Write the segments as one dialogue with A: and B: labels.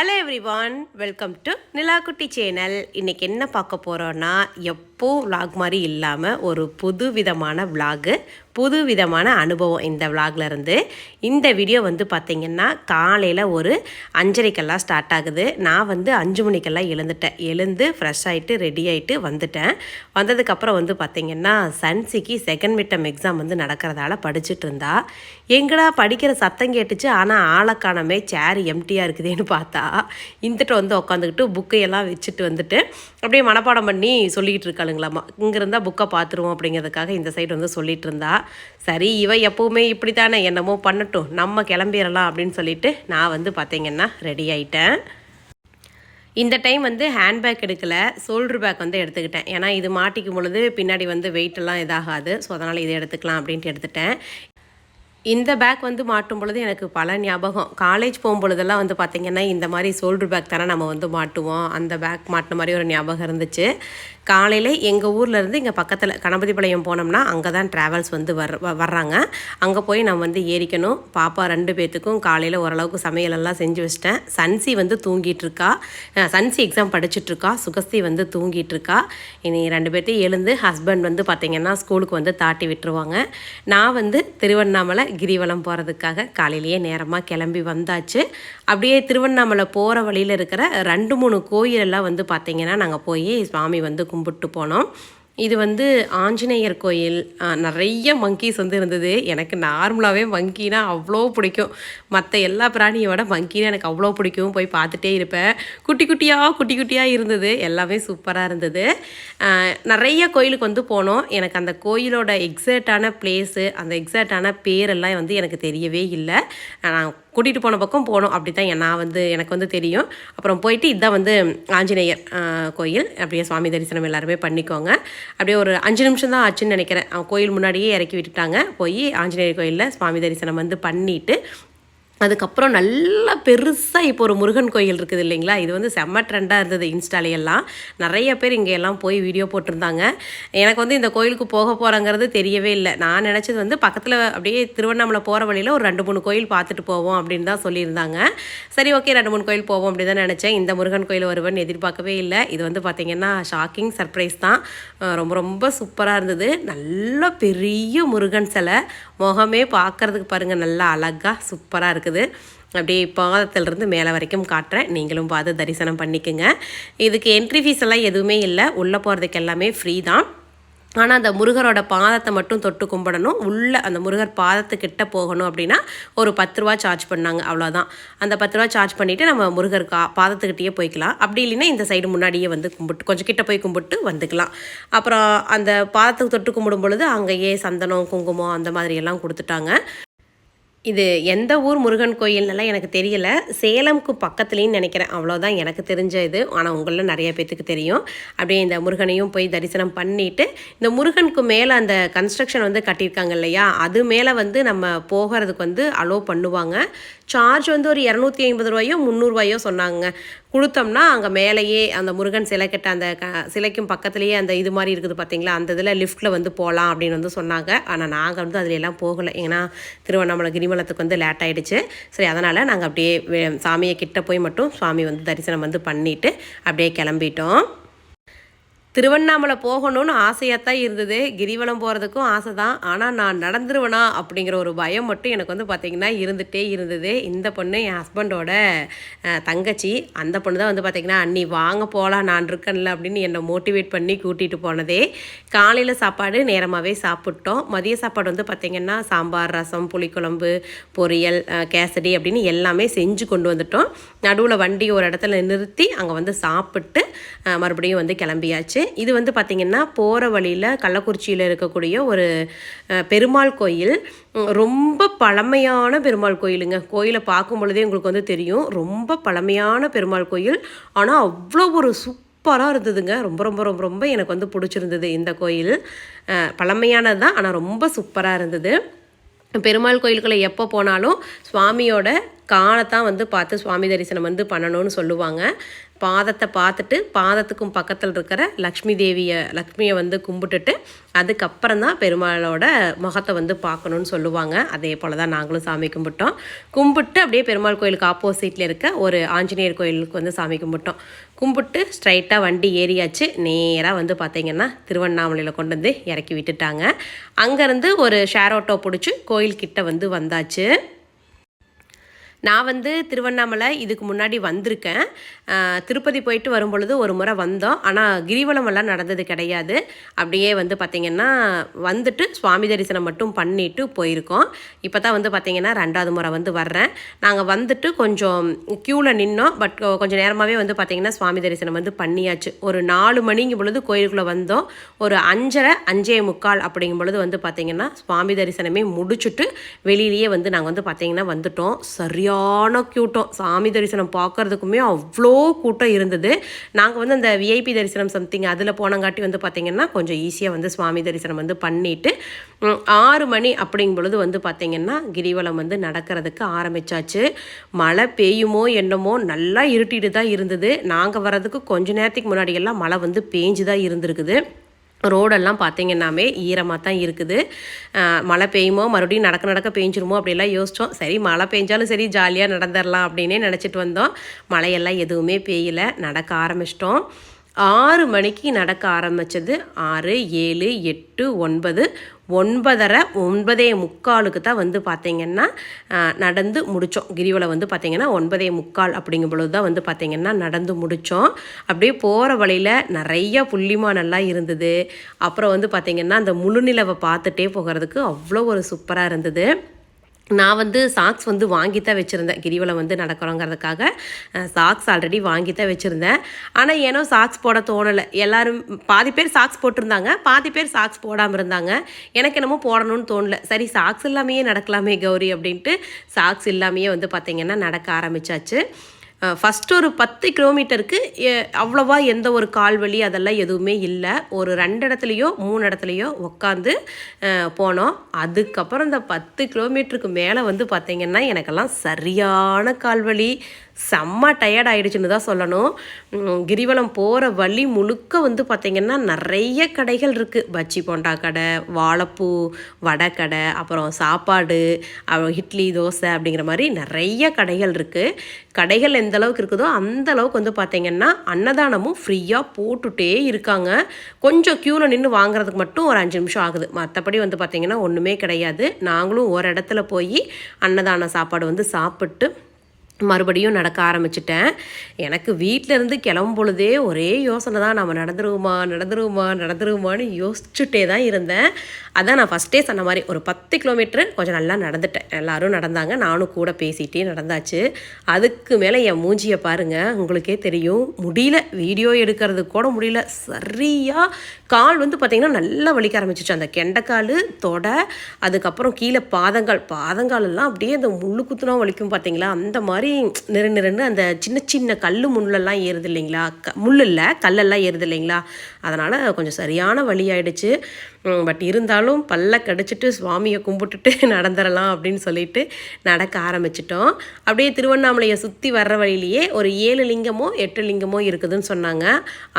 A: Hello everyone welcome to Nilakutti channel இன்றைக்கி என்ன பார்க்க போகிறோன்னா எப் எப்போ vlog மாதிரி இல்லாமல் ஒரு புது விதமான விலாகு புது விதமான அனுபவம் இந்த vlogல இருந்து. இந்த வீடியோ வந்து பார்த்திங்கன்னா காலையில் ஒரு அஞ்சரைக்கெல்லாம் ஸ்டார்ட் ஆகுது. நான் வந்து அஞ்சு மணிக்கெல்லாம் எழுந்துட்டேன். எழுந்து ஃப்ரெஷ் ஆகிட்டு ரெடி ஆகிட்டு வந்துட்டேன். வந்ததுக்கப்புறம் வந்து பார்த்திங்கன்னா சன்சிக்கு செகண்ட் மிட்டம் எக்ஸாம் வந்து நடக்கிறதால படிச்சுட்டு இருந்தா. எங்கடா படிக்கிற சத்தம் கேட்டுச்சு ஆனால் ஆளக்கானமே சேர் எம்டியாக இருக்குதுன்னு பார்த்தா இந்துட்டு வந்து உட்காந்துக்கிட்டு புக்கையெல்லாம் வச்சுட்டு வந்துட்டு அப்படியே மனப்பாடம் பண்ணி சொல்லிக்கிட்டு இருக்காளுங்களாம்மா இங்கே இருந்தால் புக்கை பார்த்துருவோம் அப்படிங்கிறதுக்காக இந்த சைடு வந்து சொல்லிட்டு இருந்தா. சரி இவ எப்போவுமே இப்படி தானே என்னமோ பண்ணட்டும் நம்ம கிளம்பிடலாம் அப்படின்னு சொல்லிட்டு நான் வந்து பார்த்தீங்கன்னா ரெடி ஆயிட்டேன். இந்த டைம் வந்து ஹேண்ட்பேக் எடுக்கல ஷோல்டர் பேக் வந்து எடுத்துக்கிட்டேன். ஏன்னா இது மாட்டிக்கும் பொழுது பின்னாடி வந்து வெயிட் எல்லாம் இதாகாது ஸோ அதனால் இதை எடுத்துக்கலாம் அப்படின்ட்டு எடுத்துட்டேன். இந்த பேக் வந்து மாட்டும் பொழுது எனக்கு பல ஞாபகம். காலேஜ் போகும்பொழுதெல்லாம் வந்து பார்த்திங்கன்னா இந்த மாதிரி ஷோல்டர் பேக் தானே நம்ம வந்து மாட்டுவோம். அந்த பேக் மாட்டின மாதிரி ஒரு ஞாபகம் இருந்துச்சு. காலையில் எங்கள் ஊர்லேருந்து இங்கே பக்கத்தில் கணபதிபாளையம் போனோம்னா அங்கே தான் ட்ராவல்ஸ் வந்து வர் வ- வர்றாங்க. அங்கே போய் நம்ம வந்து ஏறிக்கணும். பாப்பா ரெண்டு பேர்த்துக்கும் காலையில் ஓரளவுக்கு சமையலெல்லாம் செஞ்சு வச்சிட்டேன். சன்சி வந்து தூங்கிட்டு இருக்கா. சன்சி எக்ஸாம் படிச்சுட்ருக்கா சுகஸ்தி வந்து தூங்கிட்டுருக்கா இனி ரெண்டு பேர்த்தையும் எழுந்து ஹஸ்பண்ட் வந்து பார்த்திங்கன்னா ஸ்கூலுக்கு வந்து தாட்டி விட்டுருவாங்க. நான் வந்து திருவண்ணாமலை கிரிவலம் போகிறதுக்காக காலையிலேயே நேரமாக கிளம்பி வந்தாச்சு. அப்படியே திருவண்ணாமலை போகிற வழியில் இருக்கிற ரெண்டு மூணு கோயிலெல்லாம் வந்து பார்த்திங்கன்னா நாங்கள் போய் சுவாமி வந்து கும்பிட்டு போனோம். இது வந்து ஆஞ்சநேயர் கோயில். நிறைய மங்கீஸ் வந்து இருந்தது. எனக்கு நார்மலாகவே மங்கினா அவ்வளோ பிடிக்கும். மற்ற எல்லா பிராணியை விட மங்கினா எனக்கு அவ்வளோ பிடிக்கும். போய் பார்த்துட்டே இருப்பேன். குட்டி குட்டியாக குட்டி குட்டியாக இருந்தது. எல்லாமே சூப்பராக இருந்தது. நிறைய கோயிலுக்கு வந்து போனோம். எனக்கு அந்த கோயிலோட எக்ஸாக்டான பிளேஸு அந்த எக்ஸாக்டான பேரெல்லாம் வந்து எனக்கு தெரியவே இல்லை. நான் கூட்டிகிட்டு போன பக்கம் போனோம். அப்படி தான் நான் வந்து எனக்கு வந்து தெரியும். அப்புறம் போயிட்டு இதுதான் வந்து ஆஞ்சநேயர் கோயில். அப்படியே சுவாமி தரிசனம் எல்லாருமே பண்ணிக்கோங்க. அப்படியே ஒரு அஞ்சு நிமிஷம் தான் ஆச்சுன்னு நினைக்கிறேன். அவன் கோயில் முன்னாடியே இறக்கி விட்டுட்டாங்க. போய் ஆஞ்சநேயர் கோயிலில் சுவாமி தரிசனம் வந்து பண்ணிவிட்டு அதுக்கப்புறம் நல்லா பெருசாக இப்போ ஒரு முருகன் கோயில் இருக்குது இல்லைங்களா? இது வந்து செம்ம ட்ரெண்டாக இருந்தது இன்ஸ்டாலையெல்லாம். நிறைய பேர் இங்கே எல்லாம் போய் வீடியோ போட்டிருந்தாங்க. எனக்கு வந்து இந்த கோயிலுக்கு போக போகிறேங்கிறது தெரியவே இல்லை. நான் நினச்சது வந்து பக்கத்தில் அப்படியே திருவண்ணாமலை போகிற வழியில் ஒரு ரெண்டு மூணு கோயில் பார்த்துட்டு போவோம் அப்படின்னு தான் சொல்லியிருந்தாங்க. சரி ஓகே ரெண்டு மூணு கோயில் போவோம் அப்படி தான் நினச்சேன். இந்த முருகன் கோயில் வருவேன்னு எதிர்பார்க்கவே இல்லை. இது வந்து பார்த்திங்கன்னா ஷாக்கிங் சர்ப்ரைஸ் தான். ரொம்ப ரொம்ப சூப்பராக இருந்தது. நல்ல பெரிய முருகன் சிலை. முகமே பார்க்கறதுக்கு பாருங்கள் நல்லா அழகாக சூப்பராக இருக்குது. அப்படியே பாதத்திலிருந்து மேலே வரைக்கும் காட்டுறேன். நீங்களும் பார்த்து தரிசனம் பண்ணிக்கோங்க. இதுக்கு என்ட்ரி ஃபீஸ் எல்லாம் எதுவுமே இல்லை. உள்ளே போகிறதுக்கு எல்லாமே ஃப்ரீ தான். ஆனால் அந்த முருகரோட பாதத்தை மட்டும் தொட்டு கும்பிடணும். உள்ளே அந்த முருகர் பாதத்துக்கிட்ட போகணும் அப்படின்னா ஒரு பத்து ரூபா சார்ஜ் பண்ணாங்க. அவ்வளோதான் அந்த பத்து ரூபா சார்ஜ் பண்ணிவிட்டு நம்ம முருகர் கா பாதத்துக்கிட்டேயே போய்க்கலாம். அப்படி இல்லைன்னா இந்த சைடு முன்னாடியே வந்து கும்பிட்டு கொஞ்சம் கிட்ட போய் கும்பிட்டு வந்துக்கலாம். அப்புறம் அந்த பாதத்துக்கு தொட்டு கும்பிடும் பொழுது அங்கேயே சந்தனம் குங்குமம் அந்த மாதிரி எல்லாம் கொடுத்துட்டாங்க. இது எந்த ஊர் முருகன் கோயில்னெல்லாம் எனக்கு தெரியல. சேலம்க்கு பக்கத்துலேயும் நினைக்கிறேன். அவ்வளோதான் எனக்கு தெரிஞ்ச இது. ஆனால் உங்களில் நிறைய பேர்த்துக்கு தெரியும். அப்படியே இந்த முருகனையும் போய் தரிசனம் பண்ணிட்டு இந்த முருகனுக்கு மேலே அந்த கன்ஸ்ட்ரக்ஷன் வந்து கட்டியிருக்காங்க இல்லையா? அது மேலே வந்து நம்ம போகிறதுக்கு வந்து அலோவ் பண்ணுவாங்க. சார்ஜ் வந்து ஒரு இரநூத்தி ஐம்பது ரூபாயோ முந்நூறுரூவாயோ சொன்னாங்க. கொடுத்தோம்னா அங்கே மேலேயே அந்த முருகன் சிலை அந்த க சிலைக்கும் பக்கத்துலேயே அந்த இது மாதிரி இருக்குது பார்த்தீங்களா அந்த இதில் லிஃப்ட்டில் வந்து போகலாம் அப்படின்னு வந்து சொன்னாங்க. ஆனால் நாங்கள் வந்து அதில் எல்லாம் போகலை. ஏன்னா திருவண்ணாமலை கிரிவலத்துக்கு வந்து லேட் ஆகிடுச்சு சரி அதனால் நாங்கள் அப்படியே சாமியை கிட்ட போய் மட்டும் சுவாமி வந்து தரிசனம் வந்து பண்ணிவிட்டு அப்படியே கிளம்பிட்டோம். திருவண்ணாமலை போகணும்னு ஆசையாக தான் இருந்தது. கிரிவலம் போகிறதுக்கும் ஆசை தான் ஆனால் நான் நடந்துருவேனா அப்படிங்கிற ஒரு பயம் மட்டும் எனக்கு வந்து பார்த்திங்கன்னா இருந்துகிட்டே இருந்தது. இந்த பொண்ணு என் ஹஸ்பண்டோட தங்கச்சி. அந்த பொண்ணு தான் வந்து பார்த்திங்கன்னா அண்ணி வாங்க போகலாம் நான் இருக்கேன்ல அப்படின்னு என்னை மோட்டிவேட் பண்ணி கூட்டிகிட்டு போனதே. காலையில் சாப்பாடு நேரமாகவே சாப்பிட்டோம். மதிய சாப்பாடு வந்து பார்த்திங்கன்னா சாம்பார் ரசம் புளிக்குழம்பு பொரியல் கேசடி கேசரி அப்படின்னு எல்லாமே செஞ்சு கொண்டு வந்துட்டோம். நடுவில் வண்டி ஒரு இடத்துல நிறுத்தி அங்கே வந்து சாப்பிட்டு மறுபடியும் வந்து கிளம்பியாச்சு. இது வந்து பார்த்திங்கன்னா போகிற வழியில் கள்ளக்குறிச்சியில் இருக்கக்கூடிய ஒரு பெருமாள் கோயில். ரொம்ப பழமையான பெருமாள் கோயிலுங்க. கோயிலை பார்க்கும் பொழுதே உங்களுக்கு வந்து தெரியும். ரொம்ப பழமையான பெருமாள் கோயில். ஆனால் அவ்வளோ ஒரு சூப்பராக இருந்ததுங்க. ரொம்ப ரொம்ப ரொம்ப ரொம்ப எனக்கு வந்து பிடிச்சிருந்தது இந்த கோயில். பழமையானது தான் ஆனால் ரொம்ப சூப்பராக இருந்தது. பெருமாள் கோயிலுக்குள்ளே எப்போ போனாலும் சுவாமியோட காலத்தான் வந்து பார்த்து சுவாமி தரிசனம் வந்து பண்ணணும்னு சொல்லுவாங்க. பாதத்தை பார்த்துட்டு பாதத்துக்கும் பக்கத்தில் இருக்கிற லக்ஷ்மி தேவியை லக்ஷ்மியை வந்து கும்பிட்டுட்டு அதுக்கப்புறம் தான் பெருமாளோட முகத்தை வந்து பார்க்கணுன்னு சொல்லுவாங்க. அதே போல் தான் நாங்களும் சாமி கும்பிட்டோம். கும்பிட்டு அப்படியே பெருமாள் கோயிலுக்கு ஆப்போசிட்டில் இருக்க ஒரு ஆஞ்சநேயர் கோயிலுக்கு வந்து சாமி கும்பிட்டோம். கும்பிட்டு ஸ்ட்ரைட்டாக வண்டி ஏறியாச்சு. நேராக வந்து பார்த்தீங்கன்னா திருவண்ணாமலையில் கொண்டு வந்து இறக்கி விட்டுட்டாங்க. அங்கேருந்து ஒரு ஷேர் ஆட்டோ பிடிச்சி கோயில்கிட்ட வந்து வந்தாச்சு. நான் வந்து திருவண்ணாமலை இதுக்கு முன்னாடி வந்திருக்கேன். திருப்பதி போயிட்டு வரும் பொழுது ஒரு முறை வந்தோம். ஆனால் கிரிவலம் எல்லாம் நடந்தது கிடையாது. அப்படியே வந்து பார்த்திங்கன்னா வந்துட்டு சுவாமி தரிசனம் மட்டும் பண்ணிட்டு போயிருக்கோம். இப்போ தான் வந்து பார்த்திங்கன்னா ரெண்டாவது முறை வந்து வர்றேன். நாங்கள் வந்துட்டு கொஞ்சம் க்யூவில் நின்னோம். பட் கொஞ்சம் நேரமாகவே வந்து பார்த்திங்கன்னா சுவாமி தரிசனம் வந்து பண்ணியாச்சு. ஒரு நாலு மணிங்கும் பொழுது கோயிலுக்குள்ளே வந்தோம். ஒரு அஞ்சரை அஞ்சே முக்கால் அப்படிங்கும் பொழுது வந்து பார்த்திங்கன்னா சுவாமி தரிசனமே முடிச்சுட்டு வெளியிலேயே வந்து நாங்கள் வந்து பார்த்திங்கன்னா வந்துட்டோம். சரியான கூட்டம். சாமி தரிசனம் பார்க்கறதுக்குமே அவ்வளோ கூட்டம் இருந்தது. நாங்கள் வந்து அந்த விஐபி தரிசனம் சம்திங் அதில் போனங்காட்டி வந்து பார்த்திங்கன்னா கொஞ்சம் ஈஸியாக வந்து சுவாமி தரிசனம் வந்து பண்ணிட்டு ஆறு மணி அப்படிங்கும் பொழுது வந்து பார்த்திங்கன்னா கிரிவலம் வந்து நடக்கிறதுக்கு ஆரம்பிச்சாச்சு. மழை பெய்யுமோ என்னமோ நல்லா இருட்டிட்டு தான் இருந்தது. நாங்கள் வர்றதுக்கு கொஞ்ச நேரத்துக்கு முன்னாடியெல்லாம் மழை வந்து பேஞ்சு தான் இருந்திருக்குது. ரோடெல்லாம் பார்த்தீங்கன்னாமே ஈரமாக தான் இருக்குது. மழை பெய்யுமோ மறுபடியும் நடக்க நடக்க பெஞ்சிருமோ அப்படிலாம் யோசித்தோம் சரி மழை பெஞ்சாலும் சரி ஜாலியாக நடந்துடலாம் அப்படின்னே நினச்சிட்டு வந்தோம். மழையெல்லாம் எதுவுமே பெய்யலை நடக்க ஆரம்பிச்சிட்டோம். ஆறு மணிக்கு நடக்க ஆரம்பித்தது ஆறு ஏழு எட்டு ஒன்பது. ஒன்பதரை ஒன்பதே முக்காலுக்கு தான் வந்து பார்த்திங்கன்னா நடந்து முடித்தோம் கிரிவலம் வந்து பார்த்திங்கன்னா ஒன்பதே முக்கால் அப்படிங்கும் பொழுது தான் வந்து பார்த்திங்கன்னா நடந்து முடித்தோம் அப்படியே போகிற வழியில் நிறைய புள்ளிமானெல்லாம் இருந்தது. அப்புறம் வந்து பார்த்திங்கன்னா அந்த முழுநிலவை பார்த்துட்டே போகிறதுக்கு அவ்வளோ ஒரு சூப்பராக இருந்தது. நான் வந்து சாக்ஸ் வந்து வாங்கி தான் வச்சுருந்தேன். கிரிவலம் வந்து நடக்கிறோங்கிறதுக்காக சாக்ஸ் ஆல்ரெடி வாங்கி தான் வச்சுருந்தேன். ஆனால் ஏனோ சாக்ஸ் போட தோணலை. எல்லாரும் பாதி பேர் சாக்ஸ் போட்டிருந்தாங்க. பாதி பேர் சாக்ஸ் போடாமல் இருந்தாங்க. எனக்கு என்னமோ போடணும்னு தோணல. சரி சாக்ஸ் இல்லாமையே நடக்கலாமே கௌரி அப்படின்ட்டு சாக்ஸ் இல்லாமையே வந்து பார்த்திங்கன்னா நடக்க ஆரம்பிச்சாச்சு. ஃபஸ்ட்டு ஒரு பத்து கிலோமீட்டருக்கு அவ்வளோவா எந்த ஒரு கால்வழி அதெல்லாம் எதுவுமே இல்லை. ஒரு ரெண்டு இடத்துலையோ மூணு இடத்துலையோ உட்காந்து போனோம். அதுக்கப்புறம் இந்த பத்து கிலோமீட்டருக்கு மேலே வந்து பார்த்திங்கன்னா எனக்கெல்லாம் சரியான கால்வழி செம்ம டயர்ட் ஆயிடுச்சுன்னு தான் சொல்லணும். கிரிவலம் போகிற வழி முழுக்க வந்து பார்த்திங்கன்னா நிறைய கடைகள் இருக்குது பஜ்ஜி போண்டா கடை வாழைப்பூ வடை கடை அப்புறம் சாப்பாடு அப்புறம் இட்லி தோசை அப்படிங்கிற மாதிரி நிறைய கடைகள் இருக்குது கடைகள் எந்த அளவுக்கு இருக்குதோ அந்த அளவுக்கு வந்து பார்த்திங்கன்னா அன்னதானமும் ஃப்ரீயாக போட்டுட்டே இருக்காங்க. கொஞ்சம் க்யூவில் நின்று வாங்குறதுக்கு மட்டும் ஒரு அஞ்சு நிமிஷம் ஆகுது. மற்றபடி வந்து பார்த்திங்கன்னா ஒன்றுமே கிடையாது. நாங்களும் ஒரு இடத்துல போய் அன்னதான சாப்பாடு வந்து சாப்பிட்டு மறுபடியும் நடக்க ஆரம்பிச்சிட்டேன். எனக்கு வீட்டிலேருந்து கிளம்பும் பொழுதே ஒரே யோசனை தான். நம்ம நடந்துருவோமா நடந்துருவோமா நடந்துருவோமான்னு யோசிச்சுட்டே தான் இருந்தேன். அதான் நான் ஃபஸ்ட்டே சொன்ன மாதிரி ஒரு பத்து கிலோமீட்டர் கொஞ்சம் நல்லா நடந்துட்டேன். எல்லோரும் நடந்தாங்க நானும் கூட பேசிகிட்டே நடந்தாச்சு. அதுக்கு மேலே என் மூஞ்சியை பாருங்கள் உங்களுக்கே தெரியும். முடியல வீடியோ எடுக்கிறது கூட முடியல. சரியாக கால் வந்து பார்த்திங்கன்னா நல்லா வலிக்க ஆரம்பிச்சிச்சு. அந்த கெண்டைக்கால் தொடை அதுக்கப்புறம் கீழே பாதங்கால் பாதங்கால் எல்லாம் அப்படியே அந்த முள்ளு குத்துனா வலிக்கும் பார்த்தீங்களா அந்த மாதிரி நிறு நிறுன்னு அந்த சின்ன சின்ன கல் முள்ளெல்லாம் ஏறுது இல்லைங்களா? க முள் இல்லை கல்லெல்லாம் ஏறுது இல்லைங்களா? அதனால் கொஞ்சம் சரியான வழி ஆயிடுச்சு. பட் இருந்தாலும் பல்ல கடிச்சிட்டு சுவாமியை கும்பிட்டுட்டு நடந்துடலாம் அப்படின்னு சொல்லிட்டு நடக்க ஆரம்பிச்சிட்டோம். அப்படியே திருவண்ணாமலையை சுற்றி வர்ற வழியிலேயே ஒரு ஏழு லிங்கமோ எட்டு லிங்கமோ இருக்குதுன்னு சொன்னாங்க.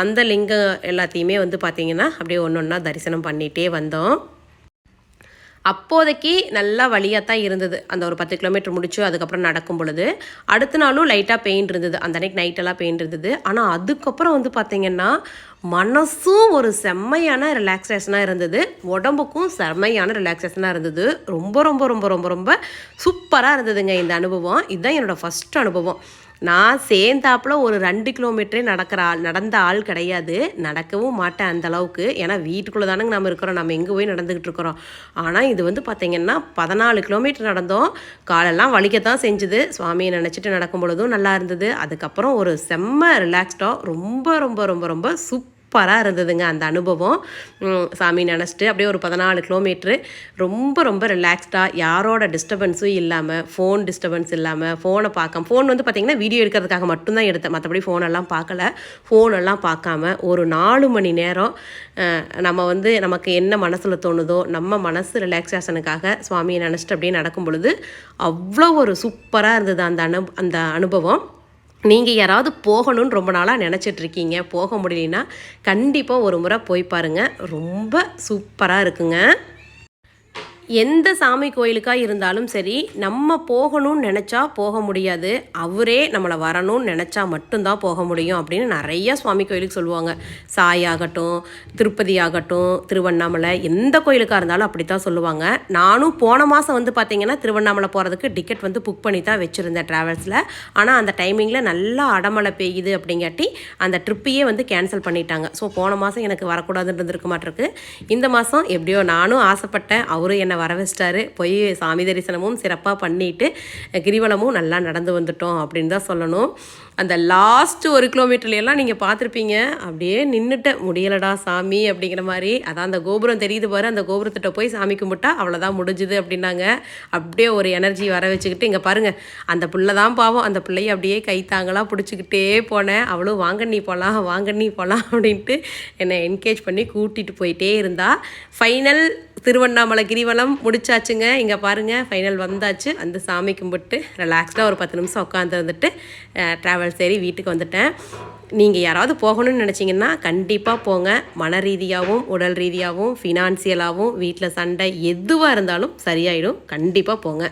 A: அந்த லிங்கம் எல்லாத்தையுமே வந்து பார்த்திங்கன்னா அப்படியே ஒன்று ஒன்றா தரிசனம் பண்ணிகிட்டே வந்தோம். அப்போதைக்கு நல்லா வழியாக தான் இருந்தது. அந்த ஒரு பத்து கிலோமீட்டர் முடிச்சு அதுக்கப்புறம் நடக்கும் பொழுது அடுத்த நாளும் லைட்டாக பெயின் இருந்தது. அந்த அன்னைக்கு நைட்டெல்லாம் பெயின் இருந்தது. ஆனால் அதுக்கப்புறம் வந்து பார்த்திங்கன்னா மனசும் ஒரு செம்மையான ரிலாக்ஸேஷனாக இருந்தது. உடம்புக்கும் செம்மையான ரிலாக்ஸேஷனாக இருந்தது. ரொம்ப ரொம்ப ரொம்ப ரொம்ப ரொம்ப சூப்பராக இருந்ததுங்க இந்த அனுபவம். இதுதான் என்னோடய ஃபஸ்ட் அனுபவம். நான் சேர்ந்தாப்புல ஒரு ரெண்டு கிலோமீட்டரே நடக்கிற ஆள் நடந்த ஆள் கிடையாது. நடக்கவும் மாட்டேன் அந்த அளவுக்கு. ஏன்னா வீட்டுக்குள்ளே தானங்க நம்ம இருக்கிறோம். நம்ம எங்கே போய் நடந்துக்கிட்டு இருக்கிறோம்? ஆனால் இது வந்து பார்த்திங்கன்னா பதினாலு கிலோமீட்டர் நடந்தோம். காலெல்லாம் வலிக்கத்தான் செஞ்சுது. சுவாமியை நினச்சிட்டு நடக்கும் பொழுதும் நல்லா இருந்தது. அதுக்கப்புறம் ஒரு செம்ம ரிலாக்ஸ்டாக ரொம்ப ரொம்ப ரொம்ப ரொம்ப சூப்பர் சூப்பராக இருந்ததுங்க அந்த அனுபவம். சாமி நினச்சிட்டு அப்படியே ஒரு பதினாலு கிலோமீட்ரு ரொம்ப ரொம்ப ரிலாக்ஸ்டாக யாரோட டிஸ்டர்பன்ஸும் இல்லாமல் ஃபோன் டிஸ்டர்பன்ஸ் இல்லாமல் ஃபோனை பார்க்காம ஃபோன் வந்து பார்த்திங்கன்னா வீடியோ எடுக்கிறதுக்காக மட்டும்தான் எடுத்தேன். மற்றபடி ஃபோனெல்லாம் பார்க்கல. ஃபோனெல்லாம் பார்க்காம ஒரு நாலு மணி நேரம் நம்ம வந்து நமக்கு என்ன மனசில் தோணுதோ நம்ம மனசு ரிலாக்ஸேஷனுக்காக சுவாமியை நினச்சிட்டு அப்படியே நடக்கும் பொழுது அவ்வளோ ஒரு சூப்பராக இருந்தது அந்த அனு அந்த அனுபவம். நீங்கள் யாராவது போகணும்னு ரொம்ப நாளாக நினச்சிட்ருக்கீங்க போக முடியலன்னா கண்டிப்பாக ஒரு முறை போய் பாருங்கள் ரொம்ப சூப்பராக இருக்குங்க. எந்த சாமி கோயிலுக்காக இருந்தாலும் சரி நம்ம போகணும்னு நினச்சா போக முடியாது. அவரே நம்மளை வரணும்னு நினச்சா மட்டும்தான் போக முடியும் அப்படின்னு நிறைய சுவாமி கோயிலுக்கு சொல்லுவாங்க. சாய் ஆகட்டும் திருப்பதி ஆகட்டும் திருவண்ணாமலை எந்த கோயிலுக்காக இருந்தாலும் அப்படி தான் சொல்லுவாங்க. நானும் போன மாதம் வந்து பார்த்திங்கன்னா திருவண்ணாமலை போகிறதுக்கு டிக்கெட் வந்து புக் பண்ணி தான் வச்சுருந்தேன் ட்ராவல்ஸில் ஆனால் அந்த டைமிங்கில் நல்லா அடமலை பெய்யுது அப்படிங்காட்டி அந்த ட்ரிப்பையே வந்து கேன்சல் பண்ணிட்டாங்க. ஸோ போன மாதம் எனக்கு வரக்கூடாதுன்னு இருந்திருக்க மாட்டிருக்கு. இந்த மாதம் எப்படியோ நானும் ஆசைப்பட்டேன். அவரும் என்னை வர வச்சிட்டாரு. போய் சாமி தரிசனமும் சிறப்பாக பண்ணிட்டு கிரிவலமும் நல்லா நடந்து வந்துட்டோம் அப்படின்னு தான் சொல்லணும். அந்த லாஸ்ட் ஒரு கிலோமீட்டர்ல எல்லாம் நீங்கள் பார்த்துருப்பீங்க. அப்படியே நின்றுட்டேன் முடியலடா சாமி அப்படிங்கிற மாதிரி. அதான் அந்த கோபுரம் தெரியுது பாரு. அந்த கோபுரத்திட்ட போய் சாமி கும்பிட்டா அவ்வளோதான் முடிஞ்சுது அப்படின்னாங்க. அப்படியே ஒரு எனர்ஜி வர வச்சுக்கிட்டு இங்கே பாருங்கள் அந்த பிள்ளை தான் பாவம். அந்த பிள்ளைய அப்படியே கைத்தாங்களாக பிடிச்சிக்கிட்டே போனேன். அவளும் வாங்க நீ போகலாம் வாங்க நீ போகலாம் அப்படின்ட்டு என்னை என்கேஜ் பண்ணி கூட்டிகிட்டு போயிட்டே இருந்தா. ஃபைனல் திருவண்ணாமலை கிரிவலம் முடிச்சாச்சுங்க. இங்கே பாருங்கள் ஃபைனல் வந்தாச்சு. அந்த சாமி கும்பிட்டு ரிலாக்ஸ்டாக ஒரு பத்து நிமிஷம் உட்காந்துருந்துட்டு ட்ராவல் சரி வீட்டுக்கு வந்துட்டேன். நீங்கள் யாராவது போகணும்னு நினச்சிங்கன்னா கண்டிப்பாக போங்க. மன ரீதியாகவும் உடல் ரீதியாகவும் ஃபினான்சியலாகவும் வீட்டில் சண்டை எதுவாக இருந்தாலும் சரியாயிடும். கண்டிப்பாக போங்க.